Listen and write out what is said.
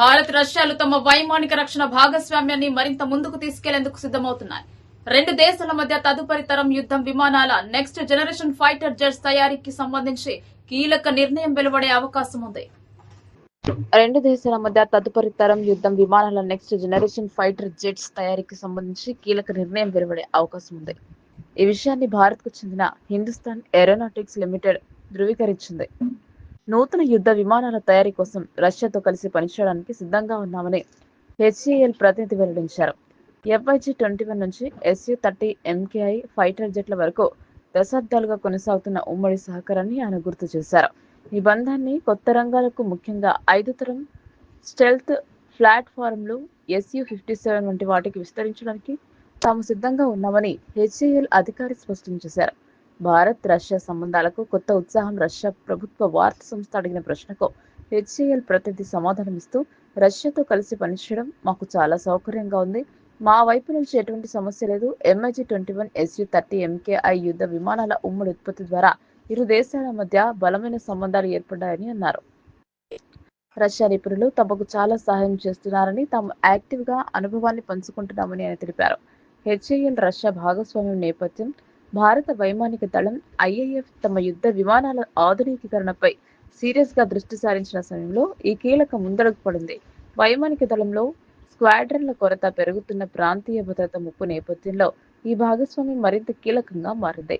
భారత్ రష్యాలు తమ వైమానిక రక్షణ భాగస్వామ్యాన్ని మరింత ముందుకు తీసుకెళ్ళేందుకు సిద్దమవుతున్నాయి రెండు దేశాల మధ్య తదుపరి తరం యుద్దం విమానాల నెక్స్ట్ జనరేషన్ ఫైటర్ జెట్స్ తయారీకి సంబంధించి కీలక నిర్ణయం వెలువడే అవకాశం ఉంది. రెండు దేశాల మధ్య తదుపరి తరం యుద్ధం విమానాల నెక్స్ట్ జనరేషన్ ఫైటర్ జెట్స్ తయారీకి సంబంధించి కీలక నిర్ణయం వెలువడే అవకాశం ఉంది. ఈ విషయాన్ని భారత్కు చెందిన హిందుస్థాన్ ఏరోనాటిక్స్ లిమిటెడ్ ధృవీకరించింది. నూతన యుద్ధ విమానాల తయారీ కోసం రష్యాతో కలిసి పనిచేయడానికి సిద్ధంగా ఉన్నామని హెచ్ఏఎల్ ప్రతినిధి వెల్లడించారు. ఎఫ్ఐజీ ట్వంటీ వన్ నుంచి ఎస్యూ థర్టీ ఎంకేఐ ఫైటర్ జెట్ల వరకు దశాబ్దాలుగా కొనసాగుతున్న ఉమ్మడి సహకారాన్ని ఆయన గుర్తు చేశారు. ఈ బంధాన్ని కొత్త రంగాలకు ముఖ్యంగా ఐదు తరం స్టెల్త్ ప్లాట్ఫారంలు ఎస్యూ ఫిఫ్టీ సెవెన్ వంటి వాటికి విస్తరించడానికి తాము సిద్ధంగా ఉన్నామని హెచ్ఏఎల్ అధికారి స్పష్టం చేశారు. భారత్ రష్యా సంబంధాలకు కొత్త ఉత్సాహం రష్యా ప్రభుత్వ వార్తా సంస్థ అడిగిన ప్రశ్నకు హెచ్ఏఎల్ ప్రతినిధి సమాధానమిస్తూ రష్యాతో కలిసి పనిచేయడం మాకు చాలా సౌకర్యంగా ఉంది. మా వైపు నుంచి ఎటువంటి సమస్య లేదు. MiG twenty one Su thirty MKI యుద్ధ విమానాల ఉమ్మడి ఉత్పత్తి ద్వారా ఇరు దేశాల మధ్య బలమైన సంబంధాలు ఏర్పడ్డాయని అన్నారు. రష్యా నిపుణులు తమకు చాలా సహాయం చేస్తున్నారని తాము యాక్టివ్గా అనుభవాన్ని పంచుకుంటున్నామని ఆయన తెలిపారు. హెచ్ఏఎల్ రష్యా భాగస్వామ్యం నేపథ్యం భారత వైమానిక దళం ఐఏఎఫ్ తమ యుద్ధ విమానాల ఆధునికీకరణపై సీరియస్గా దృష్టి సారించిన సమయంలో ఈ కీలక ముందడుగు పడింది. వైమానిక దళంలో స్క్వాడ్రన్ల కొరత పెరుగుతున్న ప్రాంతీయ భద్రత ముప్పు నేపథ్యంలో ఈ భాగస్వామ్యం మరింత కీలకంగా మారింది.